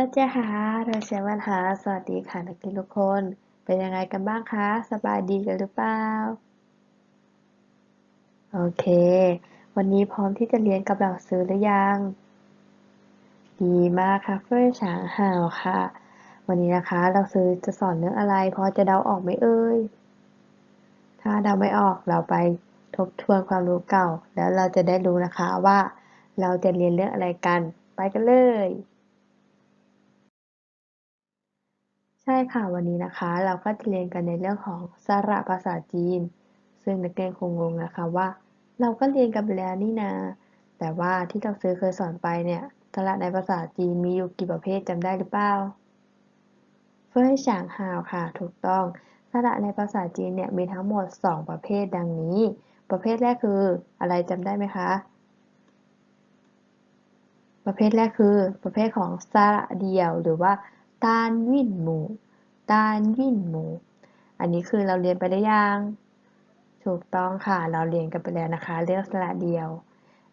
ตัจเจหาเราเชียวันหา สวัสดีค่ะนักเรียนทุกคน เป็นยังไงกันบ้างคะ สบายดีกันหรือเปล่า โอเค วันนี้พร้อมที่จะเรียนกับเหล่าซื้อหรือยัง ดีมากค่ะเฟื่องฉางห่าวค่ะ วันนี้นะคะ เราซื้อจะสอนเรื่องอะไร พอจะเดาออกไหมเอ่ย ถ้าเดาไม่ออกเราไปทบทวนความรู้เก่า แล้วเราจะได้รู้นะคะว่า เราจะเรียนเรื่องอะไรกัน ไปกันเลย ใช่ค่ะ วันนี้นะคะ เราก็จะเรียนกันในเรื่องของสระภาษาจีน ซึ่งนักเรียนคงงงนะคะว่า เราก็เรียนกันไปแล้วนี่นา แต่ว่าที่เราซื้อเคยสอนไปเนี่ยสระในภาษาจีนมีอยู่กี่ประเภทจำได้หรือเปล่าเฟื่อยฉางฮาวค่ะ ถูกต้องสระในภาษาจีนเนี่ยมีทั้งหมด 2 ประเภทดังนี้ ประเภทแรกคืออะไรจำได้ไหมคะประเภทแรกคือ ประเภทของสระเดียวหรือว่า ตานวิ่นหมูตานวิ่นหมู อันนี้คือเราเรียนไปได้ยัง ถูกต้องค่ะ เราเรียนกันไปแล้วนะคะเรื่องสระเดียว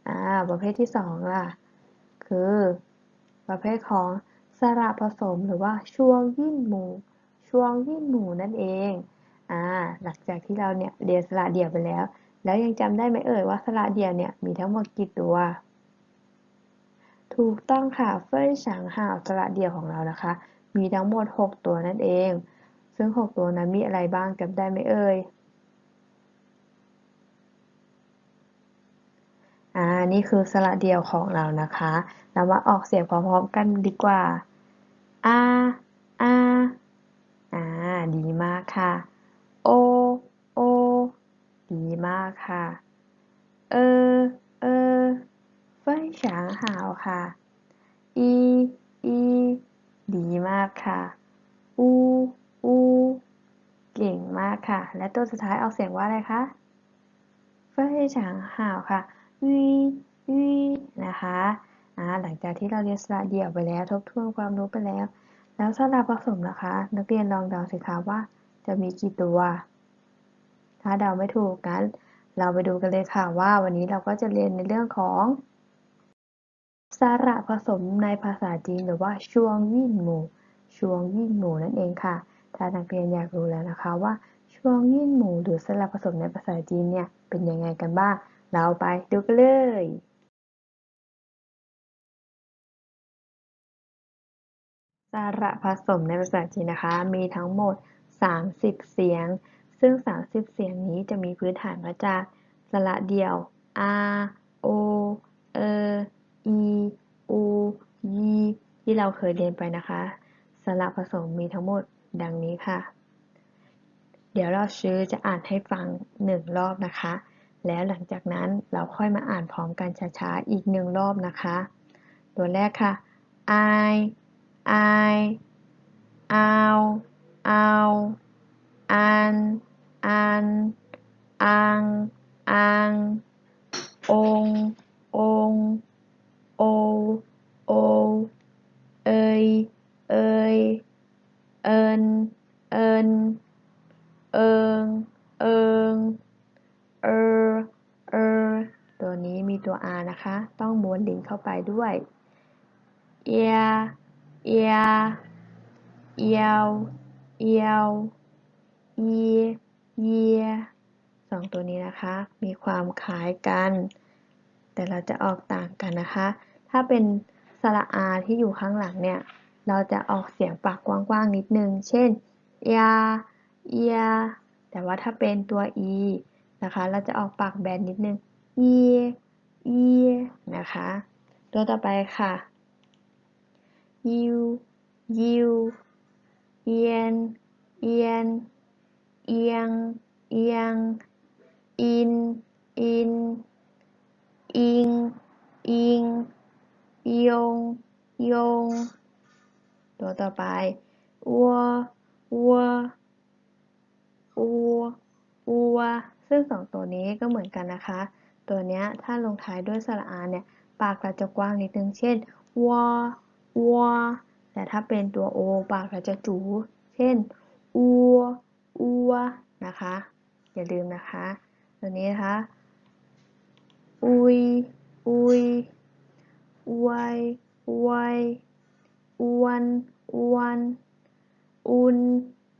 อ่า ประเภทที่สองล่ะ คือ ประเภทของสระผสมหรือว่าช่วงยิ่นหมู ช่วงยิ่นหมูนั่นเอง อ่า หลังจากที่เราเนี่ยเรียนสระเดียวไปแล้ว แล้วยังจำได้ไหมเอ่ยว่าสระเดียวเนี่ยมีทั้งหมดกี่ตัวถูกต้องค่ะเฟ้ยฉางห่าวสระเดียวของเรานะคะ มีทั้งหมด 6 ตัวนั่นเอง ซึ่ง 6 ตัวนั้นมีอะไรบ้างจำได้ไหมเอ่ยอ่านี่คือสระเดียวของเรานะคะเรามาออกเสียงพร้อมๆกันดีกว่าอาอาอ่าดีมากค่ะ โอ โอ ดีมากค่ะ เออ เออเฟ้ยฉางหาวค่ะ อี อี ดีมากค่ะอูอูเก่งมากค่ะ และตัวสุดท้ายออกเสียงว่าอะไรคะเฟยฉางห่าวค่ะวีวีนะคะหลังจากที่เราเรียนสระเดี่ยวไปแล้ว ทบทวนความรู้ไปแล้ว แล้วสระผสมนะคะ นักเรียนลองเดาสิคะว่า จะมีกี่ตัว ถ้าเดาไม่ถูกงั้นเราไปดูกันเลยค่ะว่าวันนี้เราก็จะเรียนในเรื่องของ สระผสมในภาษาจีน หรือว่าช่วงยิ่นหมู่ช่วงยิ่นหมู่นั่นเองค่ะ ถ้านักเรียนอยากรู้แล้วนะคะว่าช่วงยิ่นหมู่ หรือสระผสมในภาษาจีนเนี่ยเป็นยังไงกันบ้าง เราไปดูกันเลยสระผสมในภาษาจีนนะคะ มีทั้งหมด 30 เสียง ซึ่ง 30 เสียงนี้จะมีพื้นฐานมาจากสระเดี่ยว a o e i u y ที่เราเคยเรียนไปนะคะ สระผสมมีทั้งหมดดังนี้ค่ะ เดี๋ยวเราชื่อจะอ่านให้ฟังหนึ่งรอบนะคะ แล้วหลังจากนั้นเราค่อยมาอ่านพร้อมกันช้าๆอีกหนึ่งรอบนะคะ ตัวแรกค่ะ I I เอาเอาอันอันอังอังององ โอ โอ เอย เอย เอิน เอิน เอิง เอิง เออ เออ ตัวนี้มีตัว R นะคะ ต้องม้วนลิ้นเข้าไปด้วยเอียเอียเอียวเอียวเอีเยียสองตัวนี้นะคะ มีความคล้ายกัน แต่เราจะออกต่างกันนะคะ ถ้าเป็นสระอาที่อยู่ข้างหลังเนี่ย เราจะออกเสียงปากกว้างๆนิดนึง เช่นยาเอียแต่ว่าถ้าเป็นตัว e นะคะ เราจะออกปากแบนนิดนึงเอีเอีนะคะ ตัวต่อไปค่ะยิวยิวเอียนเอียน เอียง เอียง อิน อิน อิง อิง ยงยงตัวต่อไปวัววัวอัวอัวซึ่งสองตัวนี้ก็เหมือนกันนะคะ ตัวเนี้ยถ้าลงท้ายด้วยสระอาเนี่ย ปากเราจะกว้างนิดนึง เช่นวอวอแต่ถ้าเป็นตัวโอ ปากเราจะจูเช่นอัวอัวนะคะ อย่าลืมนะคะ ตัวนี้นะคะ อุยอุย วไวอ้วนอ้วนอุน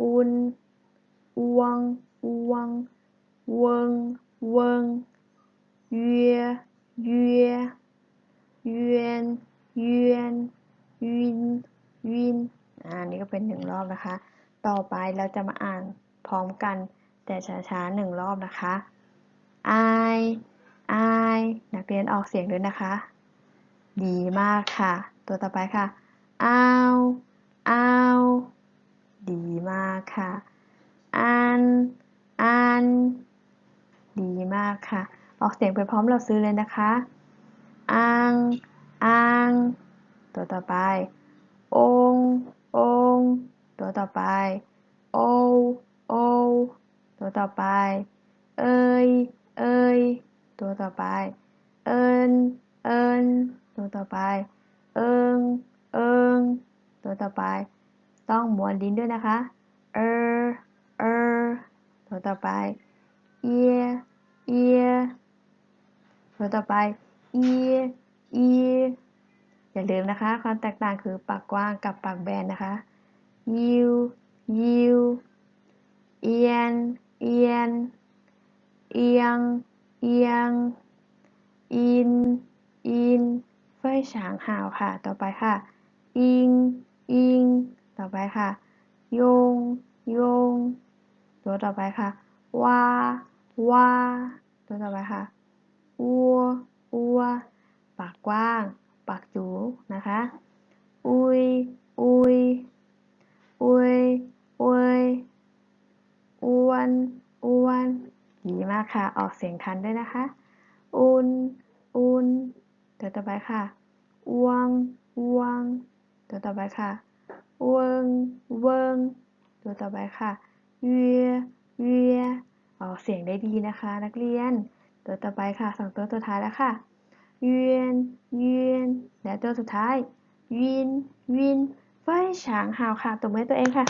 อุนอ้วงอ้วงเวิงเวิงเยือเยือเยือนเยือนวินวินอ่านี่ก็เป็นหนึ่งรอบนะคะ ต่อไปเราจะมาอ่านพร้อมกัน แต่ช้าๆหนึ่งรอบนะคะ I I นักเรียนออกเสียงด้วยนะคะ ดีมากค่ะ ตัวต่อไปค่ะเอาเอาดีมากค่ะ อัน อัน ดีมากค่ะ ออกเสียงไปพร้อมเราซื้อเลยนะคะ อัง อัง ตัวต่อไป ององ ตัวต่อไป โอ โอ ตัวต่อไป เอย เอย ตัวต่อไป เอิญเอิญ ตัวต่อไปเอิงเอิงตัวต่อไป ต้องม้วนลิ้นด้วยนะคะ เออเออตัวต่อไปเอียเอียตัวต่อไปอีอีอย่าลืมนะคะ ความแตกต่างคือปากกว้างกับปากแบนนะคะยิวยิวเอียนเอียนเอียงเอียงอินอิน เฟ้ยฉางห่าวค่ะ ต่อไปค่ะ อิง อิง ต่อไปค่ะโยงโยง ตัวต่อไปค่ะว่าว่าตัวต่อไปค่ะอัวอัว ปากกว้าง ปากจูนะคะ อุย อุย อุย อุยอ้วนอ้วนดีมากค่ะ ออกเสียงทันด้วยนะคะ อุนอุน ตัวต่อไปค่ะวงวงตัวต่อไปค่ะเวิงเวิงตัวต่อไปค่ะเวียเวียออกเสียงได้ดีนะคะ นักเรียน ตัวต่อไปค่ะสองตัวสุดท้ายแล้วค่ะเวียนเวียนและตัวสุดท้าย วิน วินไฟฉางหาวค่ะตบมือให้ตัวเองค่ะ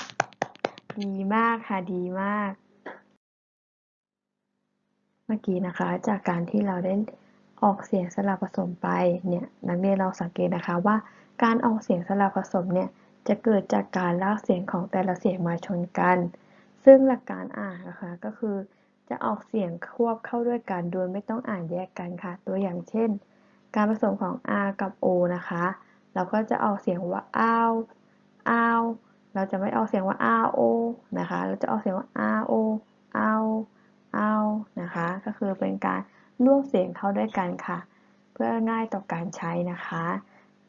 ดีมากค่ะดีมาก เมื่อกี้นะคะจากการที่เราได้ ออกเสียงสลับผสมไปเนี่ยนักเรียนเราสังเกตนะคะว่า การออกเสียงสลับผสมเนี่ยจะเกิดจากการลากเสียงของแต่ละเสียงมาชนกัน ซึ่งหลักการอ่านนะคะก็คือ จะออกเสียงควบเข้าด้วยกันโดยไม่ต้องอ่านแยกกันค่ะ ตัวอย่างเช่น การผสมของ r กับ o นะคะ เราก็จะออกเสียงว่า ow ow เราจะไม่ออกเสียงว่า ro นะคะ เราจะออกเสียงว่า ro ow เอานะคะ ก็คือเป็นการ ร่วมเสียงเข้าด้วยกันค่ะ เพื่อง่ายต่อการใช้นะคะ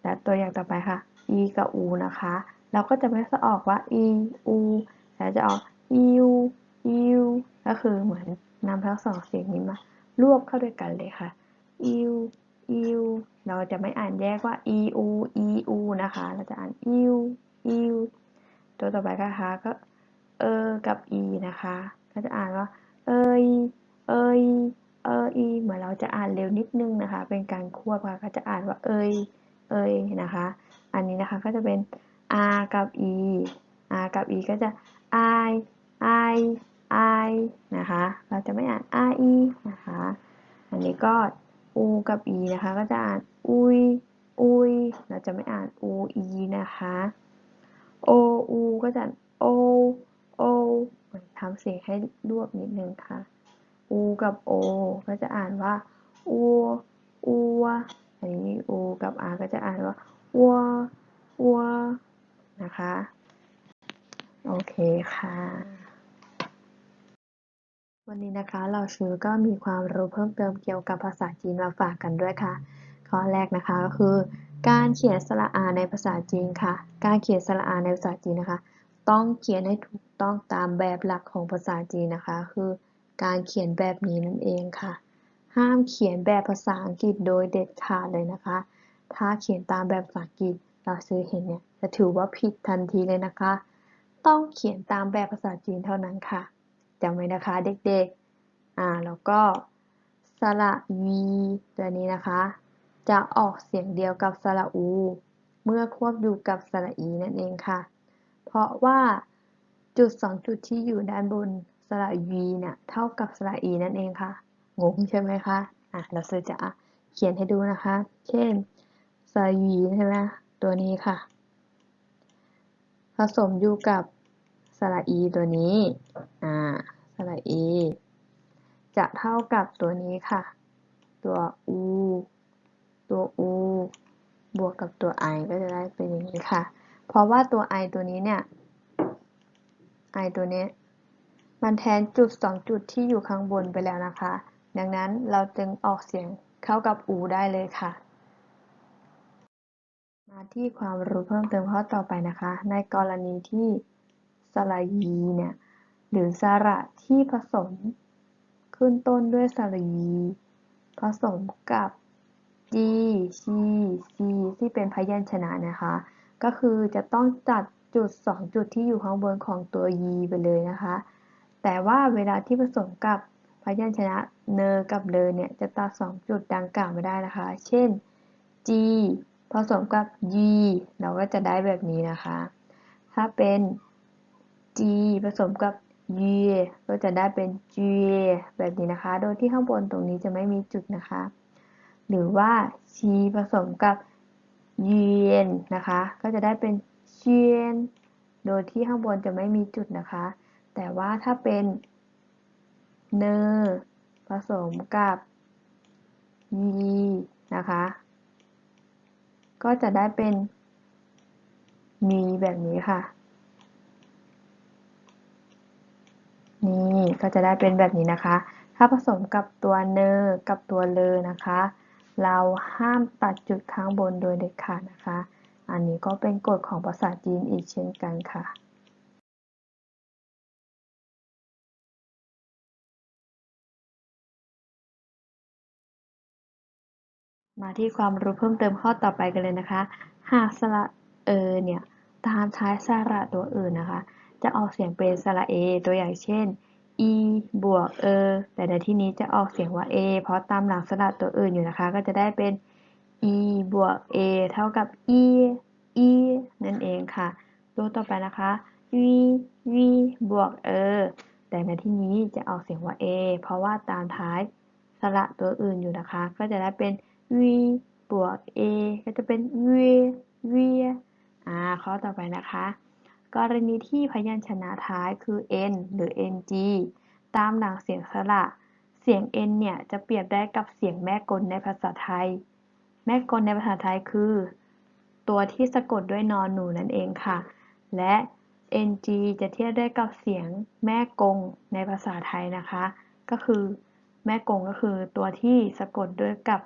และตัวอย่างต่อไปค่ะ e กับ u นะคะ เราก็จะไม่สะออกว่า e u แต่จะออก eu eu ก็คือเหมือนนำทั้งสองเสียงนี้มารวบเข้าด้วยกันเลยค่ะ eu eu เราจะไม่อ่านแยกว่า eu eu นะคะ เราจะอ่าน eu eu ตัวต่อไปนะคะก็เออกับ e นะคะ ก็จะอ่านว่า เอยเอย เอออีเหมือนเราจะอ่านเร็วนิดนึงนะคะ เป็นการควบค่ะก็จะอ่านว่าเอยเอยนะคะ อันนี้นะคะก็จะเป็น r กับ e r กับ e ก็จะ i i i นะคะ เราจะไม่อ่าน r e นะคะ อันนี้ก็ u กับ e นะคะ ก็จะอ่านอุยอุยเราจะไม่อ่าน u e นะคะ o u ก็จะ o o ทำเสียงให้รวบนิดนึงค่ะ u กับ o ก็จะอ่านว่าอัวอัวอันนี้ u กับ r ก็จะอ่านว่าอัวอัวนะคะ โอเคค่ะ วันนี้นะคะเราชื่อก็มีความรู้เพิ่มเติมเกี่ยวกับภาษาจีนมาฝากกันด้วยค่ะ ข้อแรกนะคะก็คือ การเขียนสระอาในภาษาจีนค่ะ การเขียนสระอาในภาษาจีนนะคะ ต้องเขียนให้ถูกต้องตามแบบหลักของภาษาจีนนะคะ คือ การเขียนแบบนี้นั่นเองค่ะ ห้ามเขียนแบบภาษาอังกฤษโดยเด็ดขาดเลยนะคะ ถ้าเขียนตามแบบภาษาอังกฤษเราซื้อเห็นเนี่ยจะถือว่าผิดทันทีเลยนะคะ ต้องเขียนตามแบบภาษาจีนเท่านั้นค่ะจำไว้นะคะเด็กๆ อ่าแล้วก็สระวีตัวนี้นะคะ จะออกเสียงเดียวกับสระอู เมื่อควบอยู่กับสระอีนั่นเองค่ะ เพราะว่าจุดสองจุดที่อยู่ด้านบน สระวีเนี่ยเท่ากับสระอีนั่นเองค่ะ งงใช่ไหมคะ อะ เราจะเขียนให้ดูนะคะ เช่น สระวีใช่ไหมตัวนี้ค่ะ ผสมอยู่กับสระอีตัวนี้ อ่า สระอีจะเท่ากับตัวนี้ค่ะ ตัวอูตัวอูบวกกับตัวไอก็จะได้เป็นอย่างนี้ค่ะ เพราะว่าตัวไอตัวนี้เนี่ยไอตัวนี้ มันแทนจุดสองจุดที่อยู่ข้างบนไปแล้วนะคะ ดังนั้นเราจึงออกเสียงเข้ากับอูได้เลยค่ะ มาที่ความรู้เพิ่มเติมข้อต่อไปนะคะ ในกรณีที่สระยีเนี่ยหรือสระที่ผสมขึ้นต้นด้วยสระยีผสมกับจีชีซีที่เป็นพยัญชนะนะคะ ก็คือจะต้องจัดจุดสองจุดที่อยู่ข้างบนของตัวยีไปเลยนะคะ แต่ว่าเวลาที่ผสมกับพยัญชนะเนกับเลเนี่ยจะตัดสองจุดดังกล่าวไม่ได้นะคะ เช่น G ผสมกับ Y เราก็จะได้แบบนี้นะคะ ถ้าเป็น G ผสมกับ Y ก็จะได้เป็น G แบบนี้นะคะ โดยที่ข้างบนตรงนี้จะไม่มีจุดนะคะ หรือว่า C ผสมกับ Y นะคะ ก็จะได้เป็นเชียนโดยที่ข้างบนจะไม่มีจุดนะคะ แต่ว่าถ้าเป็นเนอผสมกับยีนะคะ ก็จะได้เป็นมีแบบนี้ค่ะ นี่ก็จะได้เป็นแบบนี้นะคะ ถ้าผสมกับตัวเนอกับตัวเลอนะคะ เราห้ามตัดจุดข้างบนโดยเด็ดขาดนะคะ อันนี้ก็เป็นกฎของภาษาจีนอีกเช่นกันค่ะ มาที่ความรู้เพิ่มเติมข้อต่อไปกันเลยนะคะ หากสระเอเนี่ยตามท้ายสระตัวอื่นนะคะ จะออกเสียงเป็นสระเอตัวอย่างเช่น e บวกเอแต่ในที่นี้จะออกเสียงว่า a เพราะตามหลังสระตัวอื่นอยู่นะคะ ก็จะได้เป็น e บวก a เท่ากับ e e นั่นเองค่ะ ตัวต่อไปนะคะ v v บวกเออแต่ในที่นี้จะออกเสียงว่า a เพราะว่าตามท้ายสระตัวอื่นอยู่นะคะ ก็จะได้เป็น v บวก a ก็จะเป็น v v อ่าข้อต่อไปนะคะ กรณีที่พยัญชนะท้ายคือ n หรือ ng ตามหลังเสียงสระ เสียง n เนี่ยจะเปรียบได้กับเสียงแม่กลในภาษาไทย แม่กลในภาษาไทยคือ ตัวที่สะกดด้วยนอนหนูนั่นเองค่ะ และ ng จะเทียบได้กับเสียงแม่กงในภาษาไทยนะคะ ก็คือแม่กงก็คือตัวที่สะกดด้วยกับ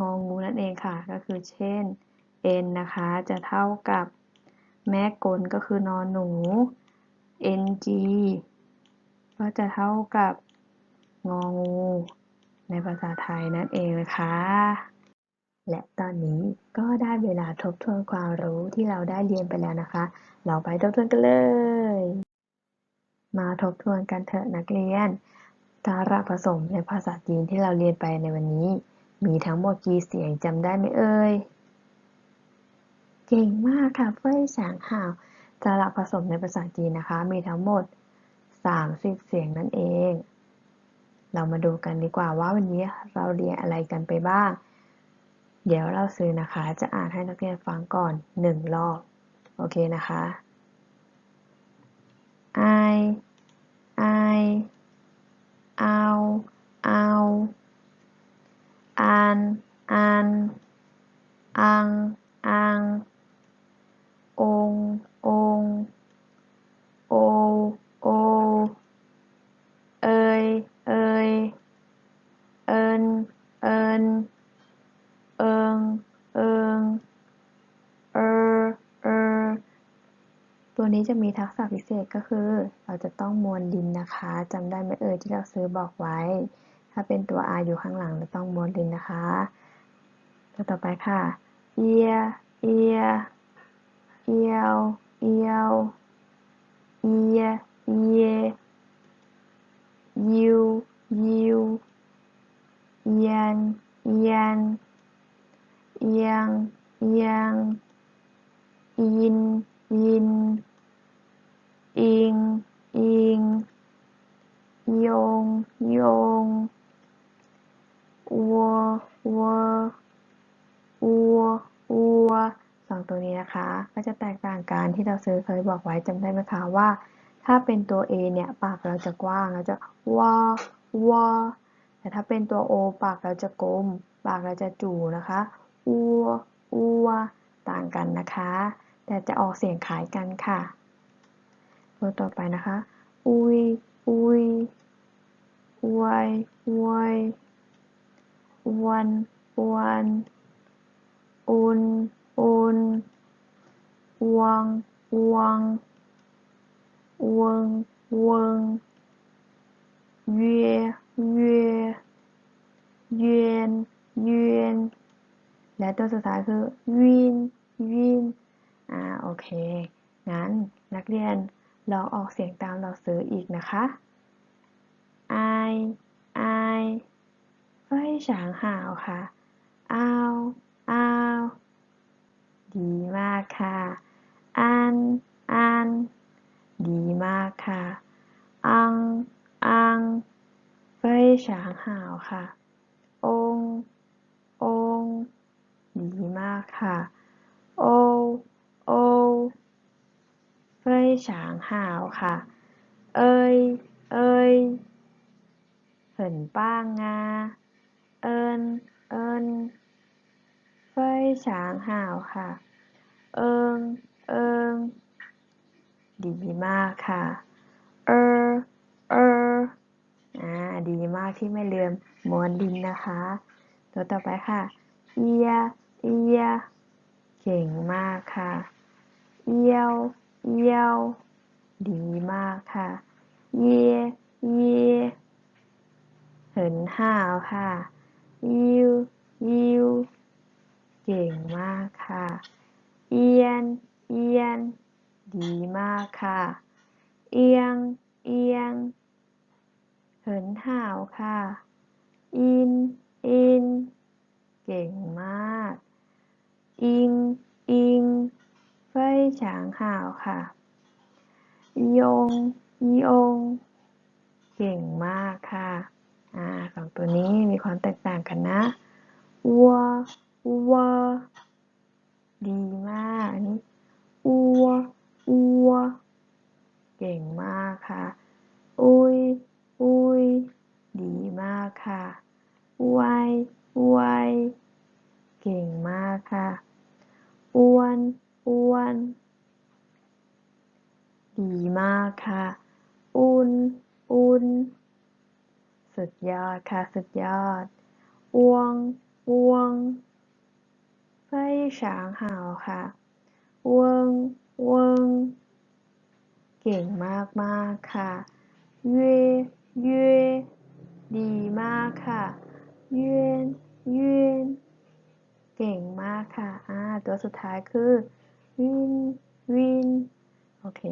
งองูนั่นเองค่ะ ก็คือเช่น n นะคะ จะเท่ากับแม่กลก็คือนอนหนู ng ก็จะเท่ากับงองู ในภาษาไทยนั่นเองนะคะ และตอนนี้ก็ได้เวลาทบทวนความรู้ที่เราได้เรียนไปแล้วนะคะ เราไปทบทวนกันเลย มาทบทวนกันเถอะนักเรียนสาระผสมในภาษาจีนที่เราเรียนไปในวันนี้ มีทั้งหมดกี่เสียงจำได้ไหมเอ่ย เก่งมากค่ะเฟ้ยฉางห่าวสระผสมในภาษาจีนนะคะ มีทั้งหมด 30 เสียงนั่นเอง เรามาดูกันดีกว่าว่าวันนี้เราเรียนอะไรกันไปบ้าง เดี๋ยวเราซื้อนะคะ จะอ่านให้นักเรียนฟังก่อนหนึ่งรอบ โอเคนะคะ I เอาเอาอันอันอังอังององโอโอ เอยเอยเอิ น เอิน เอิง เอิง เออ เออ ตัวนี้จะมีทักษะพิเศษก็คือ เราจะต้องมวนดินนะคะจำได้ไหมเอ่ยที่เราซื้อบอกไว้ ถ้าเป็นตัว R อยู่ข้างหลังเราต้องมวนดินนะคะตัวต่อไปค่ะ เอีย เอีย เอียว เอียว เอีย เอียยิว ยิวเอียนเอียนเอียงยงอินอินอิงอิงยงยงวัววัวอัวอัวสองตัวนี้นะคะ ก็จะแตกต่างกันที่เราซื้อเคยบอกไว้จำได้ไหมคะว่า ถ้าเป็นตัว A เนี่ย ปากเราจะกว้างเราจะวอวอ แต่ถ้าเป็นตัว O ปากเราจะกลม ปากเราจะจู่นะคะอัวอัวต่างกันนะคะ แต่จะออกเสียงคล้ายกันค่ะ ตัวต่อไปนะคะ อุยอุยอวยอวยอวนอวนอุนอุนอวงอวงวงวงเวีย เยเยนเยนและตัวสุดท้ายคือวินวินอ่าโอเค งั้นนักเรียนลองออกเสียงตามเราซื้ออีกนะคะไอไอไฟฉางหาวค่ะเอาเอาดีมากค่ะ อัน อัน ดีมากค่ะ อัง อัง ฉางห่าวค่ะ ององดีมากค่ะ โอ โอเฟ้ยฉางห่าวค่ะ เอ้ย เอ้ยเหินป้างงา เอิน เอินเฟ้ยฉางห่าวค่ะ เอิง เอิงดีมากค่ะ อ่าดีมากที่ไม่ลืมม้วนดินนะคะ ตัวต่อไปค่ะ เอีย เอีย เก่งมากค่ะ เอียว เอียว ดีมากค่ะ เย เย เหินห้าวค่ะ ยิว ยิว เก่งมากค่ะ เอียน เอียน ดีมากค่ะ เอียง เอียง เหินห่าวค่ะ อิน อิน เก่งมาก อิง อิงเฟยฉางห่าวค่ะ ยง ยง เก่งมากค่ะ อ่าสองตัวนี้มีความแตกต่างกันนะวัววัวดีมากนี่อัวอัวเก่งมากค่ะ อุ้ย อุ้ย ดีมากค่ะวายวายเก่งมากค่ะ อ้วนอ้วน ดีมากค่ะ อุ่นอุ่น สุดยอดค่ะ สุดยอด อ้วงอ้วงเพื่ฉางหาค่ะเวิงเวงเก่งมากมากค่ะเย่ เย่ดีมากค่ะเย่เย่เก่งมากค่ะอ่าตัวสุดท้ายคือวินวินโอเค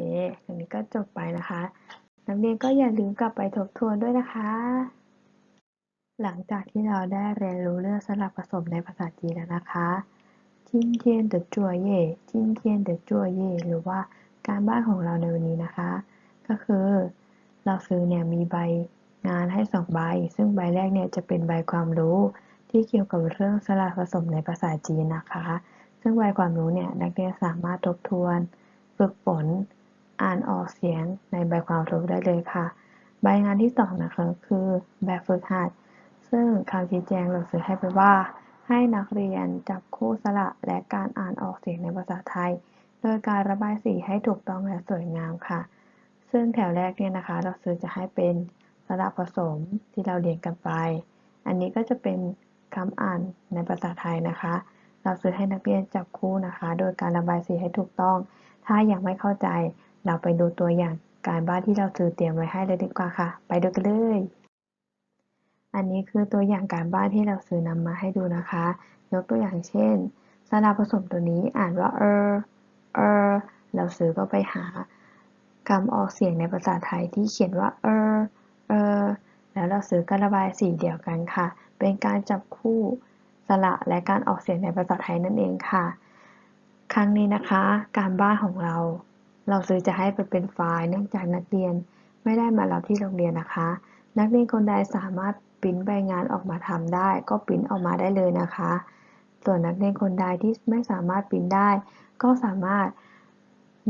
อันนี้ก็จบไปนะคะ นักเรียนก็อย่าลืมกลับไปทบทวนด้วยนะคะ หลังจากที่เราได้เรียนรู้เรื่องสลับผสมในภาษาจีนแล้วนะคะจินเทียนเดจัวเย่จินเทียนเดจัวเย่หรือว่าการบ้านของเราในวันนี้นะคะ ก็คือ เราซื้อเนี่ยมีใบงานให้สองใบ ซึ่งใบแรกเนี่ยจะเป็นใบความรู้ที่เกี่ยวกับเรื่องสลับผสมในภาษาจีนนะคะ ซึ่งใบความรู้เนี่ยนักเรียนสามารถทบทวน ฝึกฝน อ่านออกเสียงในใบความรู้ได้เลยค่ะ ใบงานที่สองนะคะคือแบบฝึกหัด ซึ่งคำชี้แจงเราซื้อให้ไปว่า ให้นักเรียนจับคู่สระและการอ่านออกเสียงในภาษาไทย โดยการระบายสีให้ถูกต้องและสวยงามค่ะ ซึ่งแถวแรกเนี่ยนะคะเราซื้อจะให้เป็นสระผสมที่เราเรียนกันไป อันนี้ก็จะเป็นคำอ่านในภาษาไทยนะคะเราซื้อให้นักเรียนจับคู่นะคะ โดยการระบายสีให้ถูกต้อง ถ้ายังไม่เข้าใจเราไปดูตัวอย่างการบ้านที่เราซื้อเตรียมไว้ให้เลยดีกว่าค่ะ ไปดูกันเลย อันนี้คือตัวอย่างการบ้านที่เราซื้อนำมาให้ดูนะคะ ยกตัวอย่างเช่นสระผสมตัวนี้อ่านว่าเออเออเราซื้อก็ไปหา คำออกเสียงในภาษาไทยที่เขียนว่า เออ เออ แล้วเราซื้อก็ระบายสีเดียวกันค่ะ เป็นการจับคู่สระและการออกเสียงในภาษาไทยนั่นเองค่ะ ครั้งนี้นะคะ การบ้านของเรา เราซื้อจะให้เป็นไฟล์เนื่องจากนักเรียนไม่ได้มารับที่โรงเรียนนะคะ นักเรียนคนใดสามารถปริ้นใบงานออกมาทำได้ ก็ปริ้นออกมาได้เลยนะคะ ส่วนนักเรียนคนใดที่ไม่สามารถปริ้นได้ ก็สามารถ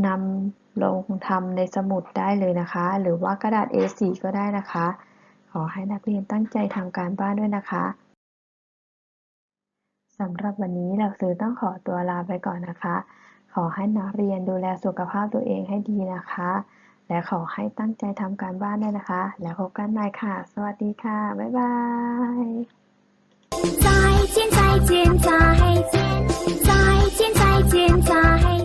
นำลงทำในสมุดได้เลยนะคะ หรือว่ากระดาษ A4 ก็ได้นะคะ ขอให้นักเรียนตั้งใจทำการบ้านด้วยนะคะสำหรับวันนี้หลักสูตรต้องขอตัวลาไปก่อนนะคะ ขอให้นักเรียนดูแลสุขภาพตัวเองให้ดีนะคะ และขอให้ตั้งใจทำการบ้านด้วยนะคะ แล้วพบกันใหม่ค่ะ สวัสดีค่ะ บ๊ายบาย再见再见再见再见再见再